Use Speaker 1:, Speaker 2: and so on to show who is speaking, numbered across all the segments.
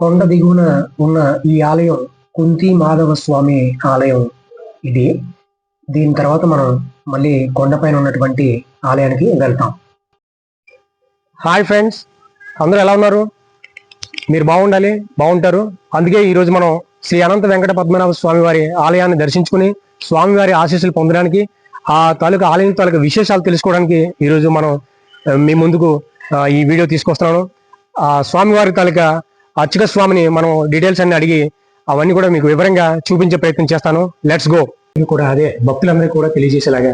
Speaker 1: కొండ దిగువన ఉన్న ఈ ఆలయం కుంతి మాధవ స్వామి ఆలయం ఇది. దీని తర్వాత మనం మళ్ళీ కొండపైన ఉన్నటువంటి ఆలయానికి వెళ్తాం. హాయ్ ఫ్రెండ్స్ అందరూ ఎలా ఉన్నారు? మీరు బాగుండాలి బాగుంటారు. అందుకే ఈరోజు మనం శ్రీ అనంత వెంకట పద్మనాభ స్వామి వారి ఆలయాన్ని దర్శించుకుని స్వామివారి ఆశీస్సులు పొందడానికి ఆ తాలూకా ఆలయం తాలూకా విశేషాలు తెలుసుకోవడానికి ఈరోజు మనం మీ ముందుకు ఈ వీడియో తీసుకొస్తున్నాను. ఆ స్వామివారి తాలూకా అర్చక స్వామిని మనం డీటెయిల్స్ అన్ని అడిగి అవన్నీ కూడా మీకు వివరంగా చూపించే ప్రయత్నం చేస్తాను. లెట్స్ గో ఇది కూడా అదే భక్తులందరికీ కూడా తెలియజేసేలాగా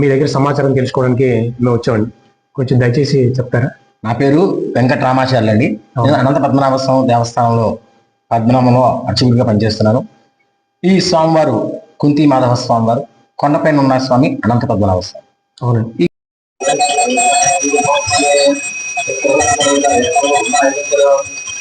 Speaker 1: మీ దగ్గర సమాచారం తెలుసుకోవడానికి మేము వచ్చామండి కొంచెం దయచేసి చెప్తారా?
Speaker 2: నా పేరు వెంకట రామాచార్యులు అండి నేను అనంత పద్మనాభ స్వామి దేవస్థానంలో పద్మనాభంలో అర్చకుడిగా పనిచేస్తున్నాను. ఈ స్వామివారు కుంతి మాధవ స్వామివారు కొండపైన ఉన్న స్వామి అనంత పద్మనాభ స్వామి
Speaker 1: అవునండి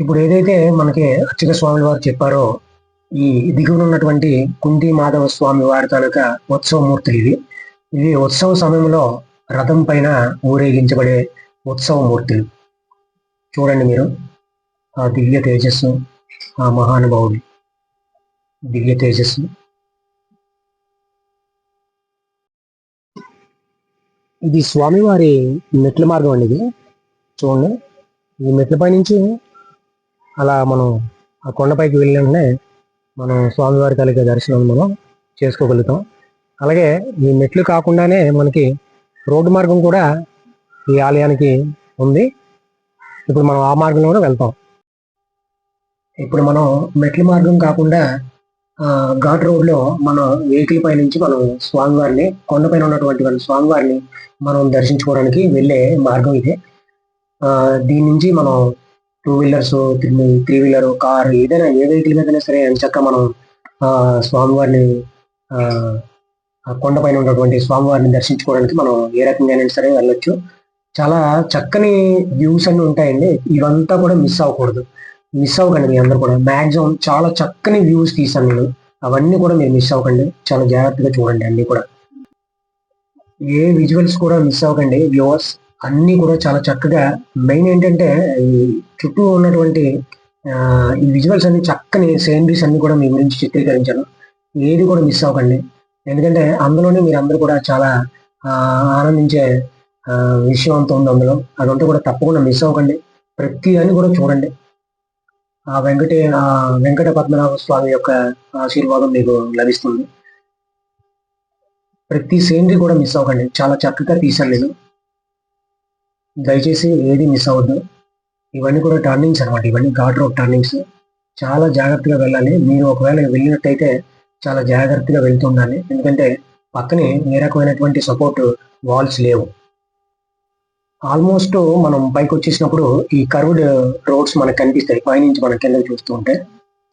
Speaker 1: ఇప్పుడు ఏదైతే మనకి అర్చక స్వామి వారు చెప్పారో ఈ దిగువన ఉన్నటువంటి కుంతి మాధవ స్వామి వారి తాలూకా ఉత్సవమూర్తులు ఇవి. ఇవి ఉత్సవ సమయంలో రథం పైన ఊరేగించబడే ఉత్సవమూర్తులు. చూడండి మీరు. ఆ దివ్య తేజస్సు ఆ మహానుభావుడు. దివ్య తేజస్సు. ఇది స్వామివారి మెట్ల మార్గం అండి ఇది. చూడండి. ఈ మెట్లపై నుంచి అలా మనం ఆ కొండపైకి వెళ్ళిన వెంటనే మనం స్వామివారి కలిగే దర్శనం మనం చేసుకోగలుగుతాం. అలాగే ఈ మెట్లు కాకుండానే మనకి రోడ్డు మార్గం కూడా ఈ ఆలయానికి ఉంది. ఇప్పుడు మనం ఆ మార్గంలో కూడా వెళ్తాం. ఇప్పుడు మనం మెట్ల మార్గం కాకుండా ఘాట్ రోడ్లో మనం వెహికల్ పై నుంచి మనం స్వామివారిని కొండపైన ఉన్నటువంటి మన స్వామివారిని మనం దర్శించుకోవడానికి వెళ్ళే మార్గం ఇదే. దీని నుంచి మనం two wheelers three wheeler car ఏదైనా ఏ వెహికల్ మీదైనా సరే చక్క మనం స్వామివారిని కొండపైన ఉన్నటువంటి స్వామివారిని దర్శించుకోవడానికి మనం ఏ రకంగా సరే వెళ్ళొచ్చు. చాలా చక్కని వ్యూస్ అన్ని ఉంటాయండి. ఇవంతా కూడా మిస్ అవ్వకూడదు. మిస్ అవ్వకండి మీ అందరు కూడా. మాక్సిమం చాలా చక్కని వ్యూస్ తీసాను నేను. అవన్నీ కూడా మీరు మిస్ అవ్వకండి. చాలా జాగ్రత్తగా చూడండి అన్ని కూడా. ఏ విజువల్స్ కూడా మిస్ అవ్వకండి. వ్యూవర్స్ అన్ని కూడా చాలా చక్కగా మెయిన్ ఏంటంటే ఈ చుట్టూ ఉన్నటువంటి ఈ విజువల్స్ అన్ని చక్కని సీనరీస్ అన్ని కూడా మీ గురించి చిత్రీకరించాను ఏది కూడా మిస్ అవ్వకండి. ఎందుకంటే అందులోనే మీరు అందరూ కూడా చాలా ఆనందించే విషయం అంతా ఉంది అందులో. అదంతా కూడా తప్పకుండా మిస్ అవ్వకండి. ప్రతి అని కూడా చూడండి. ఆ వెంకటే ఆ వెంకట పద్మనాభ స్వామి యొక్క ఆశీర్వాదం మీకు లభిస్తుంది. ప్రతి సీనరీ కూడా మిస్ అవ్వకండి. చాలా చక్కగా తీశాను నేను. దయచేసి ఏది మిస్ అవ్వద్దు. ఇవన్నీ కూడా టర్నింగ్స్ అనమాట ఇవన్నీ ఘాట్ రోడ్ టర్నింగ్స్ చాలా జాగ్రత్తగా వెళ్ళాలి. మీరు ఒకవేళ వెళ్ళినట్టయితే చాలా జాగ్రత్తగా వెళ్తూ ఉండాలి. ఎందుకంటే పక్కనే ఏ రకమైనటువంటి సపోర్ట్ వాల్స్ లేవు. ఆల్మోస్ట్ మనం పైకి వచ్చేసినప్పుడు ఈ కర్వ్డ్ రోడ్స్ మనకు కనిపిస్తాయి. పైనుంచి మనం కిందకి చూస్తూ ఉంటే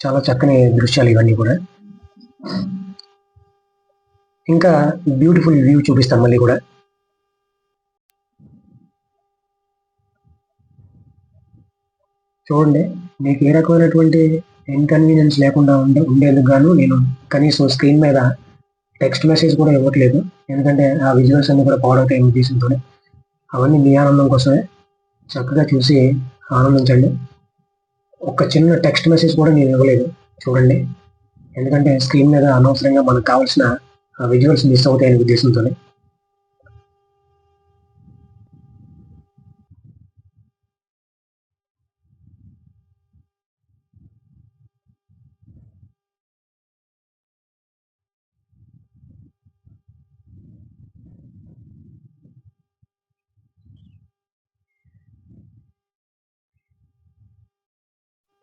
Speaker 1: చాలా చక్కని దృశ్యాలు ఇవన్నీ కూడా. ఇంకా బ్యూటిఫుల్ వ్యూ చూపిస్తాం మళ్ళీ కూడా. చూడండి మీకు ఏ రకమైనటువంటి ఇన్కన్వీనియన్స్ లేకుండా ఉండే ఉండేందుకు గాను నేను కనీసం స్క్రీన్ మీద టెక్స్ట్ మెసేజ్ కూడా ఇవ్వట్లేదు. ఎందుకంటే ఆ విజువల్స్ అన్ని కూడా పాడవుతాయి ఉద్దేశంతో అవన్నీ మీ ఆనందం కోసమే చక్కగా చూసి ఆనందించండి. ఒక చిన్న టెక్స్ట్ మెసేజ్ కూడా నేను ఇవ్వలేదు. చూడండి. ఎందుకంటే స్క్రీన్ మీద అనవసరంగా మనకు కావాల్సిన విజువల్స్ మిస్ అవుతాయనే ఉద్దేశంతో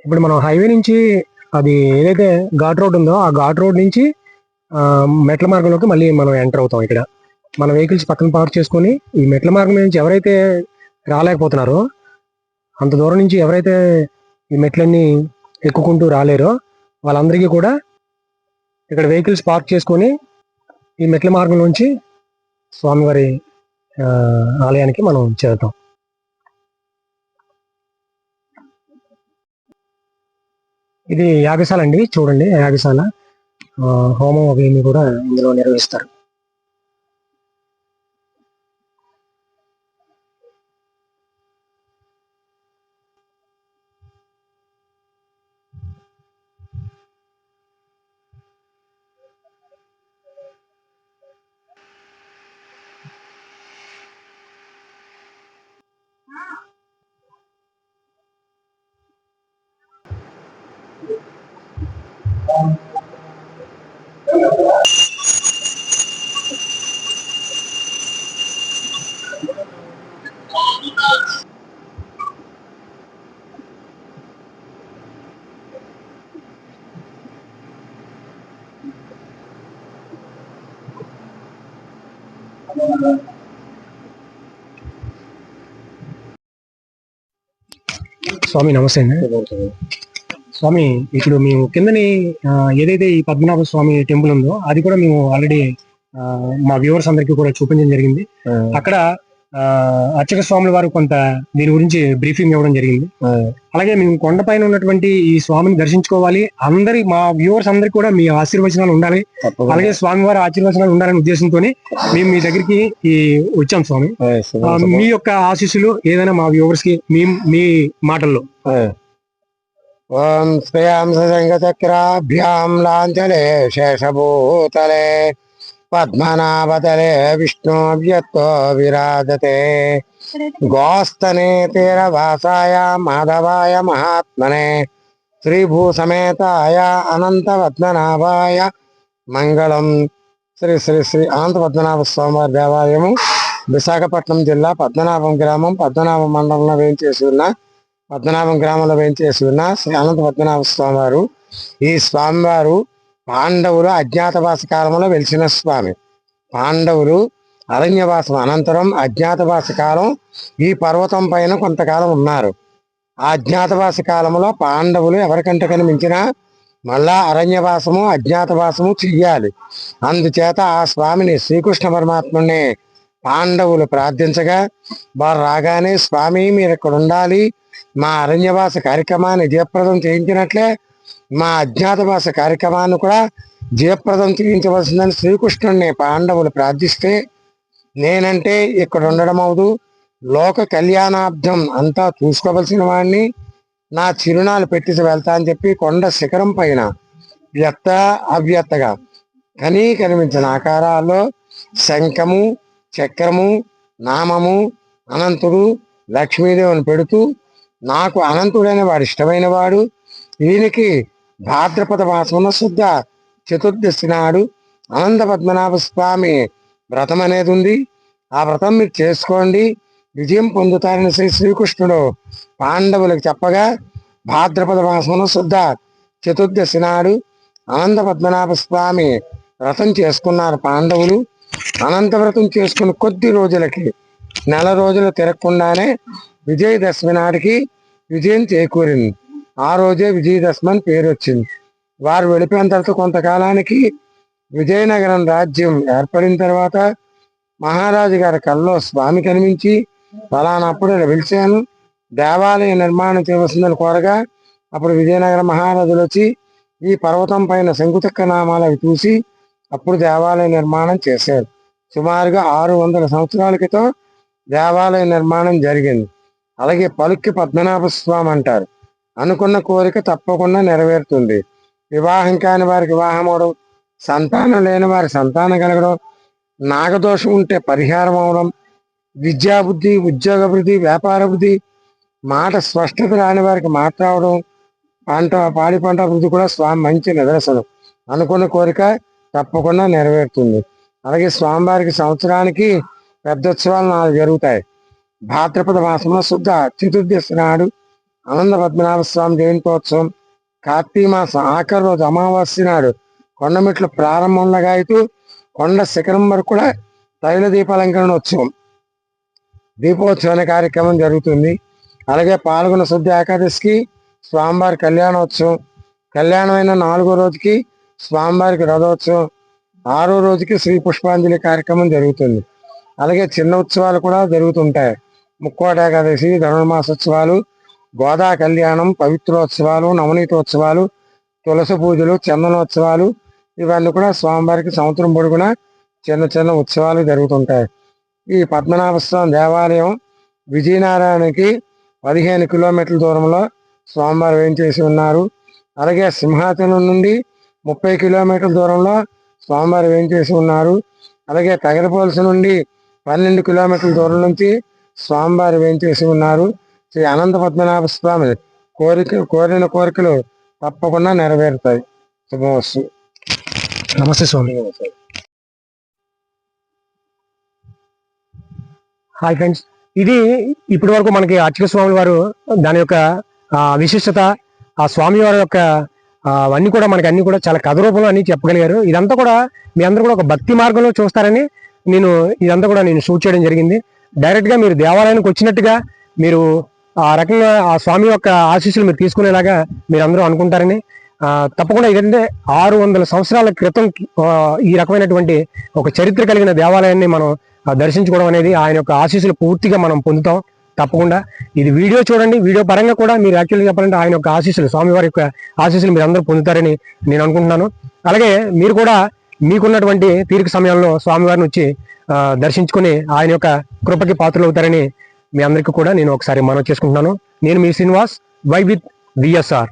Speaker 1: ఇప్పుడు మనం హైవే నుంచి అది ఏదైతే ఘాట్ రోడ్ ఉందో ఆ ఘాట్ రోడ్ నుంచి మెట్ల మార్గంలోకి మళ్ళీ మనం ఎంటర్ అవుతాం ఇక్కడ. మన వెహికల్స్ పక్కన పార్క్ చేసుకొని ఈ మెట్ల మార్గం నుంచి ఎవరైతే రాలేకపోతున్నారో అంత దూరం నుంచి ఎవరైతే ఈ మెట్లన్నీ ఎక్కుకుంటూ రాలేరో వాళ్ళందరికీ కూడా ఇక్కడ వెహికల్స్ పార్క్ చేసుకొని ఈ మెట్ల మార్గం నుంచి స్వామివారి ఆలయానికి మనం చేరుతాం. ఇది యాగశాల అండి చూడండి యాగశాల. ఆ, హోమం అవి కూడా ఇందులో నిర్వహిస్తారు. స్వామి నమస్తే అండి స్వామి ఇప్పుడు మేము కిందని ఏదైతే ఈ పద్మనాభ స్వామి టెంపుల్ ఉందో అది కూడా మేము ఆల్రెడీ మా వ్యూవర్స్ అందరికీ కూడా చూపించడం జరిగింది. అక్కడ ఆ, అర్చక స్వాముల వారు కొంత దీని గురించి బ్రీఫింగ్ ఇవ్వడం జరిగింది. అలాగే మేము కొండపైన ఉన్నటువంటి ఈ స్వామిని దర్శించుకోవాలి. అందరి మా వ్యూవర్స్ అందరికి కూడా మీ ఆశీర్వచనాలు ఉండాలి. అలాగే స్వామివారి ఆశీర్వచనాలు ఉండాలనే ఉద్దేశంతో మేము మీ దగ్గరికి ఈ వచ్చాం స్వామి. మీ యొక్క ఆశీస్సులు ఏదైనా మా వ్యూవర్స్కి మీ మీ మాటల్లో.
Speaker 3: ఓం శ్రేయాంసంగచక్రాభ్యాం లాంఛలే శేషభూతలే పద్మనాభతలే విష్ణువ్యత్తో విరాజతే గోస్తనే తీరవాసాయ మాధవాయ మహాత్మనే శ్రీభూసమేతాయ అనంత పద్మనాభాయ మంగళం శ్రీ శ్రీ శ్రీ అనంత పద్మనాభ స్వామివారి దేవాలయము విశాఖపట్నం జిల్లా పద్మనాభం గ్రామం పద్మనాభ మండలంలో వేయించేసి ఉన్న పద్మనాభం గ్రామంలో వేయించేసి ఉన్న శ్రీ అనంత పద్మనాభ స్వామివారు ఈ స్వామివారు పాండవులు అజ్ఞాతవాస కాలంలో వెలిసిన స్వామి. పాండవులు అరణ్యవాసం అనంతరం అజ్ఞాతవాస కాలం ఈ పర్వతం పైన కొంతకాలం ఉన్నారు. ఆ అజ్ఞాతవాస కాలంలో పాండవులు ఎవరికంటే కనిపించినా మళ్ళా అరణ్యవాసము అజ్ఞాతవాసము చెయ్యాలి. అందుచేత ఆ స్వామిని శ్రీకృష్ణ పరమాత్ముని పాండవులు ప్రార్థించగా వారు రాగానే స్వామి మీరు ఇక్కడ ఉండాలి మా అరణ్యవాస కార్యక్రమాన్ని జయప్రదం చేయించినట్లే మా అజ్ఞాతవాస కార్యక్రమాన్ని కూడా జయప్రదం చేయించవలసిందని శ్రీకృష్ణుడిని పాండవులు ప్రార్థిస్తే నేనంటే ఇక్కడ ఉండడం అవదు. లోక కళ్యాణార్థం అంతా చూసుకోవలసిన వాడిని నా చిరునాలు పెట్టేసి వెళ్తా అని చెప్పి కొండ శిఖరం పైన వ్యక్త అవ్యక్తగా కనీ కనిపించిన ఆకారాల్లో శంఖము చక్రము నామము అనంతుడు లక్ష్మీదేవిని పెడుతూ నాకు అనంతుడైన వాడు ఇష్టమైన వాడు. ఈయనకి భాద్రపద మాసమున శుద్ధ చతుర్దశి నాడు అనంత పద్మనాభ స్వామి వ్రతం అనేది ఉంది. ఆ వ్రతం మీరు చేసుకోండి. విజయం పొందుతారని శ్రీ శ్రీకృష్ణుడు పాండవులకు చెప్పగా భాద్రపద మాసమున శుద్ధ చతుర్దశి నాడు అనంత పద్మనాభ స్వామి వ్రతం చేసుకున్నారు పాండవులు. అనంత వ్రతం చేసుకున్న కొద్ది రోజులకి నెల రోజులు తిరగకుండానే విజయదశమి నాటికి విజయం చేకూరింది. ఆ రోజే విజయదశమి అని పేరు వచ్చింది. వారు వెళ్ళిపోయిన తర్వాత కొంతకాలానికి విజయనగరం రాజ్యం ఏర్పడిన తర్వాత మహారాజు గారి కల్లో స్వామి కనిపించి ఫలానప్పుడు ఇలా పిలిచాను దేవాలయ నిర్మాణం చేయవలసిందని కోరగా అప్పుడు విజయనగర మహారాజులు వచ్చి ఈ పర్వతం పైన శంకుచక్ర నామాలు అవి చూసి అప్పుడు దేవాలయ నిర్మాణం చేశారు. సుమారుగా ఆరు వందల సంవత్సరాల క్రితం దేవాలయ నిర్మాణం జరిగింది. అలాగే పలుక్కి పద్మనాభ స్వామి అంటారు. అనుకున్న కోరిక తప్పకుండా నెరవేరుతుంది. వివాహం కాని వారికి వివాహం అవడం సంతానం లేని వారి సంతానం కలగడం నాగదోషం ఉంటే పరిహారం అవడం విద్యాబుద్ధి ఉద్యోగ వృద్ధి వ్యాపార వృద్ధి మాట స్పష్టత రాని వారికి మాట రావడం పంట పాడి పంట అభివృద్ధి కూడా స్వామి మంచి నిదర్శనం. అనుకున్న కోరిక తప్పకుండా నెరవేరుతుంది. అలాగే స్వామివారికి సంవత్సరానికి పెద్ద ఉత్సవాలు నాలుగు జరుగుతాయి. భాద్రపద మాసంలో శుద్ధ చతుర్దశి నాడు ఆనంద పద్మనాభ స్వామి జయంతోత్సవం కార్తీక మాసం ఆఖరి రోజు అమావాస్య నాడు కొండమిట్లు ప్రారంభంలో గాయతూ కొండ శిఖరం వరకు కూడా తైల దీపాలంకరణ ఉత్సవం. దీపోత్సవం అనే కార్యక్రమం జరుగుతుంది. అలాగే పాల్గొన్న శుద్ధ ఏకాదశికి స్వామివారి కళ్యాణోత్సవం కళ్యాణమైన నాలుగో రోజుకి స్వామివారికి రథోత్సవం ఆరో రోజుకి శ్రీ పుష్పాంజలి కార్యక్రమం జరుగుతుంది. అలాగే చిన్న ఉత్సవాలు కూడా జరుగుతుంటాయి. ముక్కోట ఏకాదశి ధనుర్మాసోత్సవాలు గోదా కళ్యాణం పవిత్రోత్సవాలు నవనీతోత్సవాలు తులసి పూజలు చందనోత్సవాలు ఇవన్నీ కూడా స్వామివారికి సంవత్సరం పొడుగునా చిన్న చిన్న ఉత్సవాలు జరుగుతుంటాయి. ఈ పద్మనాభ స్వామి దేవాలయం విజయనగరానికి పదిహేను కిలోమీటర్ల దూరంలో స్వామివారు వేయించేసి ఉన్నారు? అలాగే సింహాచలం నుండి ముప్పై కిలోమీటర్ల దూరంలో స్వామివారు వేయించేసి ఉన్నారు? అలాగే తగరపోలసి నుండి పన్నెండు కిలోమీటర్ల దూరం నుంచి స్వామివారు వేయించేసి ఉన్నారు. శ్రీ అనంత పద్మనాభ స్వామి కోరిక కోరిన కోరికలు తప్పకుండా నెరవేరుతాయి. శుభమస్తు.
Speaker 1: నమస్తే స్వామి. Hi friends. ఇది ఇప్పటి వరకు మనకి అర్చక స్వామి వారు దాని యొక్క ఆ, విశిష్టత ఆ స్వామి వారి యొక్క అవన్నీ కూడా మనకి అన్ని కూడా చాలా కథ రూపంలో అన్ని చెప్పగలిగారు. ఇదంతా కూడా మీ అందరూ కూడా ఒక భక్తి మార్గంలో చూస్తారని నేను ఇదంతా కూడా నేను షూట్ చేయడం జరిగింది. డైరెక్ట్గా మీరు దేవాలయానికి వచ్చినట్టుగా మీరు ఆ రకంగా ఆ స్వామి యొక్క ఆశీస్సులు మీరు తీసుకునేలాగా మీరు అందరూ అనుకుంటారని తప్పకుండా ఇదంటే ఆరు వందల సంవత్సరాల క్రితం ఈ రకమైనటువంటి ఒక చరిత్ర కలిగిన దేవాలయాన్ని మనం దర్శించుకోవడం అనేది ఆయన యొక్క ఆశీస్సులు పూర్తిగా మనం పొందుతాం. తప్పకుండా ఇది వీడియో చూడండి. వీడియో పరంగా కూడా మీరు యాక్చువల్గా చెప్పాలంటే ఆయన యొక్క ఆశీస్సులు స్వామివారి యొక్క ఆశీస్సులు మీరు అందరూ పొందుతారని నేను అనుకుంటున్నాను. అలాగే మీరు కూడా మీకున్నటువంటి తీరిక సమయంలో స్వామివారిని వచ్చి దర్శించుకుని ఆయన యొక్క కృపకి పాత్రలు అవుతారని మీ అందరికీ కూడా నేను ఒకసారి మనవి చేసుకుంటున్నాను. నేను మీ శ్రీనివాస్ వై విత్ విఎస్ఆర్